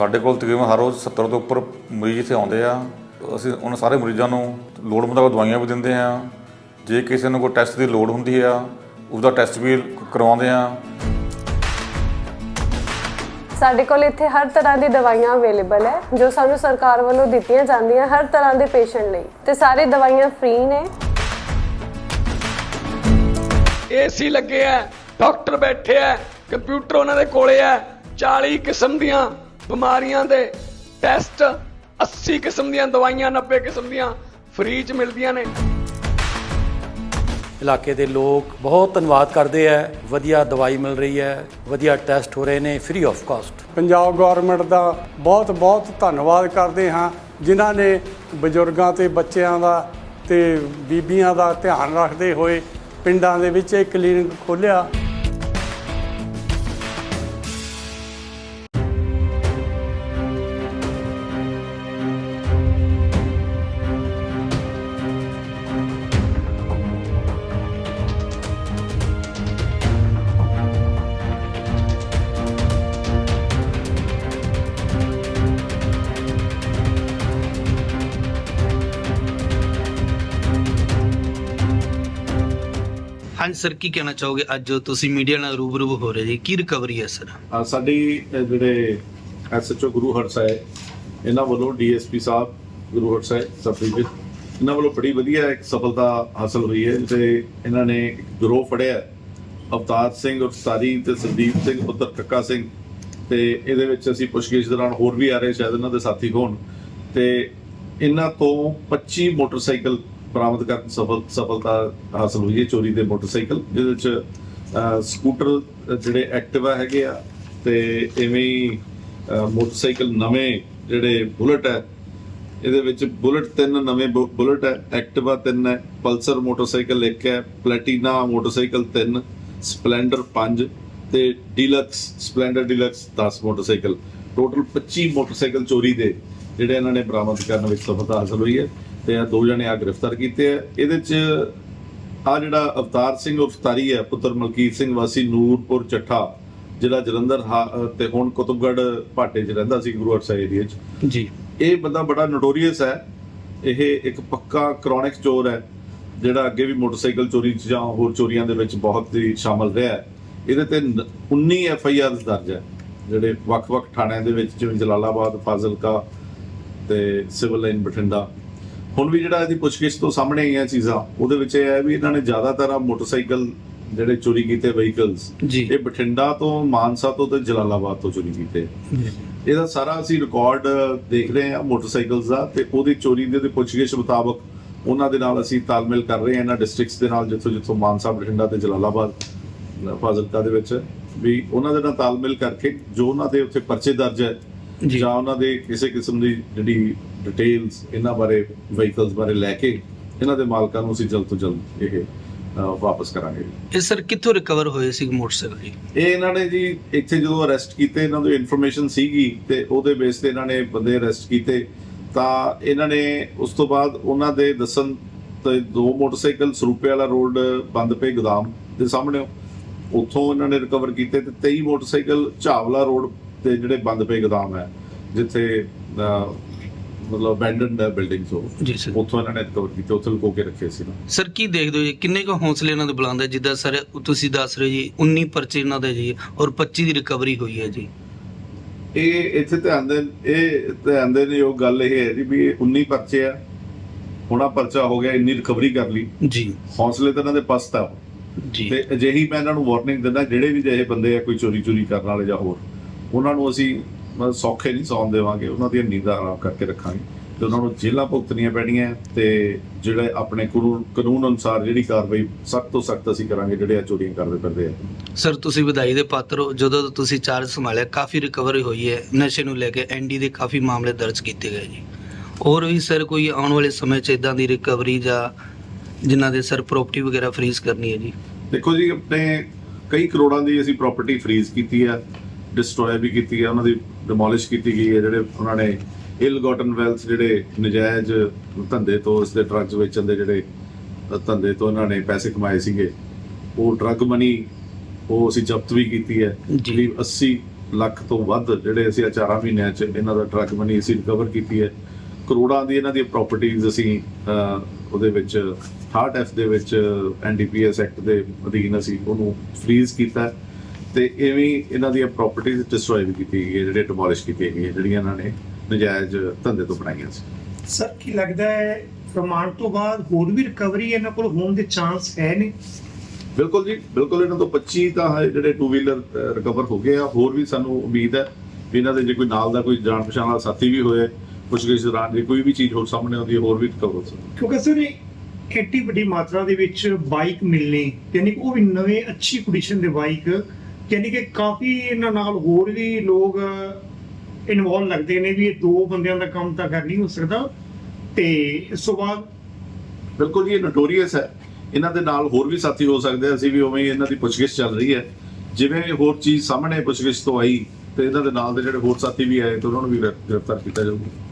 ਸਾਡੇ ਕੋਲ ਤਕਰੀਬਨ ਹਰ ਰੋਜ਼ 70 ਤੋਂ ਉੱਪਰ ਮਰੀਜ਼ ਇੱਥੇ ਆਉਂਦੇ ਆ। ਅਸੀਂ ਉਹਨਾਂ ਸਾਰੇ ਮਰੀਜ਼ਾਂ ਨੂੰ ਲੋੜ ਮੁਤਾਬਕ ਦਵਾਈਆਂ ਵੀ ਦਿੰਦੇ ਆ। ਜੇ ਕਿਸੇ ਨੂੰ ਕੋਈ ਟੈਸਟ ਦੀ ਲੋੜ ਹੁੰਦੀ ਆ ਉਹਦਾ ਟੈਸਟ ਵੀ ਕਰਵਾਉਂਦੇ ਆ। ਸਾਡੇ ਕੋਲ ਇੱਥੇ ਹਰ ਤਰ੍ਹਾਂ ਦੀ ਦਵਾਈਆਂ ਅਵੇਲੇਬਲ ਹੈ ਜੋ ਸਾਨੂੰ ਸਰਕਾਰ ਵੱਲੋਂ ਦਿੱਤੀਆਂ ਜਾਂਦੀਆਂ ਹਰ ਤਰ੍ਹਾਂ ਦੇ ਪੇਸ਼ੈਂਟ ਲਈ ਤੇ ਸਾਰੀ ਦਵਾਈਆਂ ਫ੍ਰੀ ਨੇ। ਏਸੀ ਲੱਗੇ ਆ ਡਾਕਟਰ ਬੈਠੇ ਆ ਕੰਪਿਊਟਰ ਉਹਨਾਂ ਦੇ ਕੋਲੇ ਆ 40 ਕਿਸਮ ਦੀਆਂ ਬਿਮਾਰੀਆਂ ਦੇ ਟੈਸਟ 80 ਕਿਸਮ ਦੀਆਂ ਦਵਾਈਆਂ 90 ਕਿਸਮ ਦੀਆਂ ਫ੍ਰੀ ਚ ਮਿਲਦੀਆਂ ਨੇ। ਇਲਾਕੇ ਦੇ ਲੋਕ ਬਹੁਤ ਧੰਨਵਾਦ ਕਰਦੇ ਹੈ ਵਧੀਆ ਦਵਾਈ ਮਿਲ ਰਹੀ ਹੈ ਵਧੀਆ ਟੈਸਟ ਹੋ ਰਹੇ ਨੇ free of cost Punjab government ਦਾ ਬਹੁਤ ਬਹੁਤ ਧੰਨਵਾਦ ਕਰਦੇ ਹਾਂ ਜਿਨ੍ਹਾਂ ਨੇ ਬਜ਼ੁਰਗਾਂ ਤੇ ਬੱਚਿਆਂ ਦਾ ਤੇ ਬੀਬੀਆਂ ਦਾ ਧਿਆਨ ਰੱਖਦੇ ਹੋਏ ਪਿੰਡਾਂ ਦੇ ਵਿੱਚ ਇਹ ਕਲੀਨਿਕ ਖੋਲ੍ਹਿਆ। ਹਾਂਜੀ ਸਰ ਕੀ ਕਹਿਣਾ ਚਾਹੋਗੇ? ਅੱਜ ਤੁਸੀਂ ਮੀਡੀਆ ਨਾਲ ਰੂਬਰੂ ਹੋ ਰਹੇ ਜੀ। ਕੀ ਰਿਕਵਰੀ ਹੈ ਸਰ ਅ, ਸਾਡੀ ਅ, ਜਿਹੜੇ ਐਸਐਚਓ ਗੁਰੂ ਹਰ ਸਾਹਿਬ ਇਹਨਾਂ ਵੱਲੋਂ ਡੀਐਸਪੀ ਸਾਹਿਬ ਗੁਰੂ ਹਰਸਾਏ ਸਬ ਡਿਵੀਜ਼ਨ ਇਹਨਾਂ ਵੱਲੋਂ ਬੜੀ ਵਧੀਆ ਇੱਕ ਸਫਲਤਾ ਹਾਸਲ ਹੋਈ ਹੈ ਤੇ ਇਹਨਾਂ ਨੇ ਇੱਕ ਗਰੋਹ ਫੜਿਆ ਹੈ। ਅਵਤਾਰ ਸਿੰਘ ਔਰ ਸਾਰੀ ਤੇ ਸੰਦੀਪ ਸਿੰਘ ਪੁੱਤਰ ਕੱਕਾ ਸਿੰਘ ਤੇ ਇਹਦੇ ਵਿੱਚ ਅਸੀਂ ਪੁੱਛਗਿੱਛ ਦੌਰਾਨ ਹੋਰ ਵੀ ਆ ਰਹੇ ਸ਼ਾਇਦ ਇਹਨਾਂ ਦੇ ਸਾਥੀ ਹੋਣ। ਤੇ ਇਹਨਾਂ ਤੋਂ 25 ਮੋਟਰਸਾਈਕਲ ਬਰਾਮਦ ਕਰਨ ਸਫਲ, ਸਫਲਤਾ ਹਾਸਲ ਹੋਈ ਹੈ ਚੋਰੀ ਦੇ ਮੋਟਰਸਾਈਕਲ, ਜਿਹਦੇ ਵਿੱਚ ਸਕੂਟਰ ਜਿਹੜੇ ਐਕਟਿਵਾ ਹੈਗੇ ਆ ਤੇ ਐਵੇਂ ਹੀ ਮੋਟਰਸਾਈਕਲ ਨਵੇਂ ਜਿਹੜੇ ਬੁਲਟ ਹੈ, ਇਹਦੇ ਵਿੱਚ ਬੁਲਟ ਤਿੰਨ ਨਵੇਂ ਬੁਲਟ ਹੈ, ਐਕਟਿਵਾ ਤਿੰਨ ਹੈ, ਪਲਸਰ ਮੋਟਰਸਾਈਕਲ ਇੱਕ ਹੈ, ਪਲੈਟੀਨਾ ਮੋਟਰਸਾਈਕਲ ਤਿੰਨ, ਸਪਲੈਂਡਰ 5 ਤੇ deluxe, Splendor deluxe 10 motorcycle. Total 25 motorcycle ਚੋਰੀ ਦੇ ਜਿਹੜੇ ਇਹਨਾਂ ਨੇ ਬਰਾਮਦ ਕਰਨ ਵਿੱਚ ਸਫਲਤਾ ਹਾਸਲ ਹੋਈ ਹੈ ਤੇ ਇਹ ਦੋ ਜਣੇ ਆ ਗ੍ਰਿਫਤਾਰ ਕੀਤੇ ਆ। ਇਹਦੇ ਚ ਆ ਜਿਹੜਾ ਅਵਤਾਰ ਸਿੰਘ ਉਰਫ ਤਾਰੀ ਹੈ ਪੁੱਤਰ ਮਲਕੀਤ ਸਿੰਘ ਵਾਸੀ ਨੂਰਪੁਰ ਚੱਠਾ ਜਿਹੜਾ ਜਲੰਧਰ ਤੇ ਹੁਣ ਕੁਤਬਗੜ੍ਹ ਭਾਟੇ 'ਚ ਰਹਿੰਦਾ ਸੀ ਗੁਰੂ ਹਰਸਾਏ ਏਰੀਆ 'ਚ। ਜੀ। ਇਹ ਬੰਦਾ ਬੜਾ ਨੋਟੋਰੀਅਸ ਹੈ। ਇਹ ਇੱਕ ਪੱਕਾ ਕ੍ਰੋਨਿਕ ਚੋਰ ਹੈ ਜਿਹੜਾ ਅੱਗੇ ਵੀ ਮੋਟਰਸਾਈਕਲ ਚੋਰੀ 'ਚ ਜਾਂ ਹੋਰ ਚੋਰੀਆਂ ਦੇ ਵਿੱਚ ਬਹੁਤ ਹੀ ਸ਼ਾਮਲ ਰਿਹਾ ਹੈ। ਇਹਦੇ ਤੇ ਨ- 19 ਐਫ ਆਈ ਆਰ ਦਰਜ ਹੈ ਜਿਹੜੇ ਵੱਖ-ਵੱਖ ਥਾਣਿਆਂ ਦੇ ਵਿੱਚ ਜਿਵੇਂ ਜਲਾਲਾਬਾਦ ਫਾਜ਼ਿਲਕਾ ਤੇ ਸਿਵਲ ਲਾਈਨ ਬਠਿੰਡਾ। ਹੁਣ ਵੀ ਜਿਹੜਾ ਇਹਦੀ ਪੁੱਛਗਿੱਛ ਤੋਂ ਸਾਹਮਣੇ ਆਈਆਂ ਚੀਜ਼ਾਂ ਉਹਦੇ ਵਿੱਚ ਇਹ ਹੈ ਵੀ ਇਹਨਾਂ ਨੇ ਜ਼ਿਆਦਾਤਰ ਆ ਮੋਟਰਸਾਈਕਲ ਜਿਹੜੇ ਚੋਰੀ ਕੀਤੇ ਵਹੀਕਲਸ। ਇਹ ਬਠਿੰਡਾ ਤੋਂ ਮਾਨਸਾ ਤੋਂ ਤੇ ਜਲਾਲਾਬਾਦ ਤੋਂ ਚੋਰੀ ਕੀਤੇ। ਇਹਦਾ ਸਾਰਾ ਅਸੀਂ ਰਿਕਾਰਡ ਦੇਖ ਰਹੇ ਹਾਂ ਮੋਟਰਸਾਈਕਲਸ ਦਾ ਤੇ ਉਹਦੀ ਚੋਰੀ ਦੇ ਤੇ ਪੁੱਛਗਿੱਛ ਮੁਤਾਬਕ ਉਹਨਾਂ ਦੇ ਨਾਲ ਅਸੀਂ ਤਾਲਮੇਲ ਕਰ ਰਹੇ ਹਾਂ ਇਹਨਾਂ ਡਿਸਟ੍ਰਿਕਟਸ ਦੇ ਨਾਲ ਜਿੱਥੋਂ ਜਿੱਥੋਂ ਮਾਨਸਾ ਬਠਿੰਡਾ ਤੇ ਜਲਾਲਾਬਾਦ ਫਾਜ਼ਿਲਕਾ ਦੇ ਵਿੱਚ ਵੀ ਉਹਨਾਂ ਦੇ ਨਾਲ ਤਾਲਮੇਲ ਕਰਕੇ ਜੋ ਉਹਨਾਂ ਦੇ ਉੱਥੇ ਪਰਚੇ ਦਰਜ ਹੈ ਜੀ। ਉਹਨਾਂ ਦੇ ਕਿਸੇ ਕਿਸਮ ਦੀ ਜਿਹੜੀ ਡਿਟੇਲਸ ਇਹਨਾਂ ਬਾਰੇ ਵਹੀਕਲਸ ਬਾਰੇ ਲੈ ਕੇ ਇਹਨਾਂ ਦੇ ਮਾਲਕਾਂ ਨੂੰ ਅਸੀਂ ਜਲਦ ਤੋਂ ਜਲਦ ਇਹ ਵਾਪਸ ਕਰਾਂਗੇ। ਇਹ ਸਰ ਕਿੱਥੋਂ ਰਿਕਵਰ ਹੋਏ ਸੀ ਮੋਟਰਸਾਈਕਲ ਜੀ? ਇਹ ਇਹਨਾਂ ਨੇ ਜੀ ਇੱਥੇ ਜਦੋਂ ਅਰੈਸਟ ਕੀਤੇ ਇਹਨਾਂ ਨੂੰ ਇਨਫੋਰਮੇਸ਼ਨ ਸੀਗੀ ਤੇ ਉਹਦੇ ਬੇਸ ਤੇ ਇਹਨਾਂ ਨੇ ਬੰਦੇ ਅਰੈਸਟ ਕੀਤੇ। ਤਾਂ ਇਹਨਾਂ ਨੇ ਉਸ ਤੋਂ ਬਾਅਦ ਉਹਨਾਂ ਦੇ ਦੱਸਣ ਤੇ ਦੋ ਮੋਟਰਸਾਈਕਲ ਸਰੂਪੇ ਵਾਲਾ ਰੋਡ ਬੰਦ ਪੇ ਗੋਦਾਮ ਦੇ ਸਾਹਮਣੇ। ਉੱਥੋਂ ਇਹਨਾਂ ਨੇ ਰਿਕਵਰ ਕੀਤੇ ਤੇ 23 ਮੋਟਰਸਾਈਕਲ ਝਾਵਲਾ ਰੋਡ ਤੇ ਜਿਹੜੇ ਬੰਦ ਪੇ ਗੋਦਾਮ ਹੈ ਜਿੱਥੇ ਮਤਲਬ ਅਬੈਂਡਨਡ ਹੈ ਬਿਲਡਿੰਗਸ ਉਹ। ਜੀ ਸਰ। ਉੱਥੋਂ ਇਹਨਾਂ ਨੇ ਰਿਕਵਰ ਕੀਤੇ ਉੱਥੇ ਲੁਕੋ ਕੇ ਰੱਖੇ ਸੀ ਨਾ। ਸਰ ਕੀ ਦੇਖਦੇ ਹੋ ਜੀ? ਕਿੰਨੇ ਕੁ ਹੌਸਲੇ ਇਹਨਾਂ ਦੇ ਬੁਲੰਦ ਹੈ? ਜਿੱਦਾਂ ਸਰ ਤੁਸੀਂ ਦੱਸ ਰਹੇ ਜੀ 19 ਪਰਚੇ ਇਹਨਾਂ ਦੇ ਜੀ ਔਰ 25 ਦੀ ਰਿਕਵਰੀ ਹੋਈ ਹੈ ਜੀ। ਇਹ ਇੱਥੇ ਧਿਆਨ ਦੇ ਇਹ ਧਿਆਨ ਦੇ ਯੋਗ ਗੱਲ ਇਹ ਹੈ ਜੀ ਵੀ ਇਹ 19 ਪਰਚੇ ਆ। ਹੁਣਾ ਪਰਚਾ ਹੋ ਗਿਆ ਇੰਨੀ ਰਿਕਵਰੀ ਕਰ ਲਈ। ਜੀ। ਹੌਸਲੇ ਤਾਂ ਇਹਨਾਂ ਦੇ ਪਸਤ ਆ। ਜੀ। ਤੇ ਅਜਿਹੀ ਮੈਂ ਇਹਨਾਂ ਨੂੰ ਵਾਰਨਿੰਗ ਦਿੰਦਾ ਜਿਹੜੇ ਵੀ ਜਿਹੇ ਬੰਦੇ ਆ ਕੋਈ ਚੋਰੀ ਚੋਰੀ ਕਰਨ ਵਾਲੇ ਜਾਂ ਹੋਰ। ਉਹਨਾਂ ਨੂੰ ਅਸੀਂ ਮਤਲਬ ਸੌਖੇ ਨਹੀਂ ਸੌਣ ਦੇਵਾਂਗੇ ਉਹਨਾਂ ਦੀਆਂ ਨੀਂਦਾਂ ਆਰਾਮ ਕਰਕੇ ਰੱਖਾਂਗੇ ਤੇ ਉਹਨਾਂ ਨੂੰ ਜੇਲ੍ਹਾਂ ਭੁਗਤਣੀਆਂ ਪੈਣੀਆਂ ਤੇ ਜਿਹੜੇ ਆਪਣੇ ਕਾਨੂੰਨ ਅਨੁਸਾਰ ਜਿਹੜੀ ਕਾਰਵਾਈ ਸਖਤ ਤੋਂ ਸਖਤ ਅਸੀਂ ਕਰਾਂਗੇ ਜਿਹੜੇ ਆ ਚੋਰੀਆਂ ਕਰਦੇ ਫਿਰਦੇ ਆ। ਸਰ ਤੁਸੀਂ ਵਧਾਈ ਦੇ ਪਾਤਰ ਹੋ। ਜਦੋਂ ਤੋਂ ਤੁਸੀਂ ਚਾਰਜ ਸੰਭਾਲਿਆ ਕਾਫੀ ਰਿਕਵਰੀ ਹੋਈ ਹੈ। ਨਸ਼ੇ ਨੂੰ ਲੈ ਕੇ ਐਨਡੀ ਦੇ ਕਾਫੀ ਮਾਮਲੇ ਦਰਜ ਕੀਤੇ ਗਏ ਜੀ। ਹੋਰ ਵੀ ਸਰ ਕੋਈ ਆਉਣ ਵਾਲੇ ਸਮੇਂ 'ਚ ਇਦਾਂ ਦੀ ਰਿਕਵਰੀ ਜਾਂ ਜਿਨ੍ਹਾਂ ਦੇ ਸਰ ਪ੍ਰਾਪਰਟੀ ਵਗੈਰਾ ਫਰੀਜ਼ ਕਰਨੀ ਹੈ ਜੀ? ਦੇਖੋ ਜੀ ਆਪਣੇ ਕਈ ਕਰੋੜਾਂ ਦੀ ਅਸੀਂ ਪ੍ਰਾਪਰਟੀ ਫਰੀਜ਼ ਕੀਤੀ ਹੈ। ਡਿਸਟਰੋਏ ਵੀ ਕੀਤੀ ਹੈ ਉਹਨਾਂ ਦੀ ਡਿਮੋਲਿਸ਼ ਕੀਤੀ ਗਈ ਹੈ ਜਿਹੜੇ ਉਹਨਾਂ ਨੇ ਇਲ ਗਾਟਨ ਵੈਲਥ ਜਿਹੜੇ ਨਜਾਇਜ਼ ਧੰਦੇ ਤੋਂ ਇਸ ਦੇ ਡਰੱਗਸ ਵੇਚਣ ਦੇ ਜਿਹੜੇ ਧੰਦੇ ਤੋਂ ਇਹਨਾਂ ਨੇ ਪੈਸੇ ਕਮਾਏ ਸੀਗੇ ਉਹ ਡਰੱਗ ਮਨੀ ਉਹ ਅਸੀਂ ਜ਼ਬਤ ਵੀ ਕੀਤੀ ਹੈ। ਜੀ। ਕਰੀਬ 80 ਲੱਖ ਤੋਂ ਵੱਧ ਜਿਹੜੇ ਅਸੀਂ ਆ ਚਾਰਾਂ ਮਹੀਨਿਆਂ 'ਚ ਇਹਨਾਂ ਦਾ ਡਰੱਗ ਮਨੀ ਅਸੀਂ ਰਿਕਵਰ ਕੀਤੀ ਹੈ। ਕਰੋੜਾਂ ਦੀ ਇਹਨਾਂ ਦੀ ਪ੍ਰਾਪਰਟੀਆਂ ਅਸੀਂ ਉਹਦੇ ਵਿੱਚ 68 ਐਫ ਦੇ ਵਿੱਚ ਐਨਡੀਪੀਐਸ ਐਕਟ ਦੇ ਅਧੀਨ ਅਸੀਂ ਉਹਨੂੰ ਫ੍ਰੀਜ਼ ਕੀਤਾ ਹੈ। ਤੇ ਐਵੇਂ ਇਹਨਾਂ ਦੀਆਂ ਪ੍ਰਾਪਰਟੀਆਂ ਡਿਸਟਰੋਏ ਵੀ ਕੀਤੀ ਗਈ ਹੈ ਜਿਹੜੇ ਡਿਮੋਲਿਸ਼ ਕੀਤੀਆਂ ਗਈਆਂ ਜਿਹੜੀਆਂ ਇਹਨਾਂ ਨੇ ਨਜਾਇਜ਼ ਧੰਦੇ ਤੋਂ ਬਣਾਈਆਂ ਸੀ। ਸਰ ਕੀ ਲੱਗਦਾ ਹੈ ਰਿਮਾਂਡ ਤੋਂ ਬਾਅਦ ਹੋਰ ਵੀ ਰਿਕਵਰੀ ਇਹਨਾਂ ਕੋਲ ਹੋਣ ਦੇ ਚਾਂਸ ਹੈ ਨੇ ਬਿਲਕੁਲ ਜੀ ਬਿਲਕੁਲ ਇਹਨਾਂ ਤੋਂ 25 ਤਾਂ ਹੈ ਜਿਹੜੇ ਟੂ ਵੀਲਰ ਰਿਕਵਰ ਹੋ ਗਏ ਆ। ਹੋਰ ਵੀ ਸਾਨੂੰ ਉਮੀਦ ਹੈ ਵੀ ਇਹਨਾਂ ਦੇ ਜੇ ਕੋਈ ਨਾਲ ਦਾ ਕੋਈ ਜਾਣ ਪਛਾਣ ਵਾਲਾ ਸਾਥੀ ਵੀ ਹੋਏ ਕੁਝ ਕਿਸੇ ਦੌਰਾਨ ਜੇ ਕੋਈ ਵੀ ਚੀਜ਼ ਹੋਰ ਸਾਹਮਣੇ ਆਉਂਦੀ ਹੈ ਹੋਰ ਵੀ ਰਿਕਵਰ ਹੋ ਸਕਦੀ ਕਿਉਂਕਿ ਸਰ ਇਹ ਐਡੀ ਵੱਡੀ ਮਾਤਰਾ ਦੇ ਵਿੱਚ ਬਾਈਕ ਮਿਲਣੀ ਯਾਨੀ ਉਹ ਵੀ ਨਵੇਂ ਅੱਛੀ ਕੰਡੀਸ਼ਨ ਦੇ ਬਾਈਕ ਯਾਨੀ ਕਿ ਕਾਫੀ ਇਹਨਾਂ ਨਾਲ ਹੋਰ ਵੀ ਲੋਕ ਇਨਵੋਲ ਲੱਗਦੇ ਨੇ ਵੀ ਇਹ ਦੋ ਬੰਦਿਆਂ ਦਾ ਕੰਮ ਤਾਂ ਕਰ ਨਹੀਂ ਹੋ ਸਕਦਾ। ਤੇ ਇਸ ਤੋਂ ਬਾਅਦ ਬਿਲਕੁਲ ਜੀ, ਇਹ ਨੋਟੋਰੀਅਸ ਹੈ। ਇਹਨਾਂ ਦੇ ਨਾਲ ਹੋਰ ਵੀ ਸਾਥੀ ਹੋ ਸਕਦੇ ਆ। ਅਸੀਂ ਵੀ ਉਵੇਂ ਇਹਨਾਂ ਦੀ ਪੁੱਛਗਿੱਛ ਚੱਲ ਰਹੀ ਹੈ। ਜਿਵੇਂ ਹੋਰ ਚੀਜ਼ ਸਾਹਮਣੇ ਪੁੱਛਗਿੱਛ ਤੋਂ ਆਈ, ਤੇ ਇਹਨਾਂ ਦੇ ਨਾਲ ਦੇ ਜਿਹੜੇ ਹੋਰ ਸਾਥੀ ਵੀ ਆਏ, ਤੇ ਉਹਨਾਂ ਨੂੰ ਵੀ ਗ੍ਰਿਫਤਾਰ ਕੀਤਾ ਜਾਊਗਾ।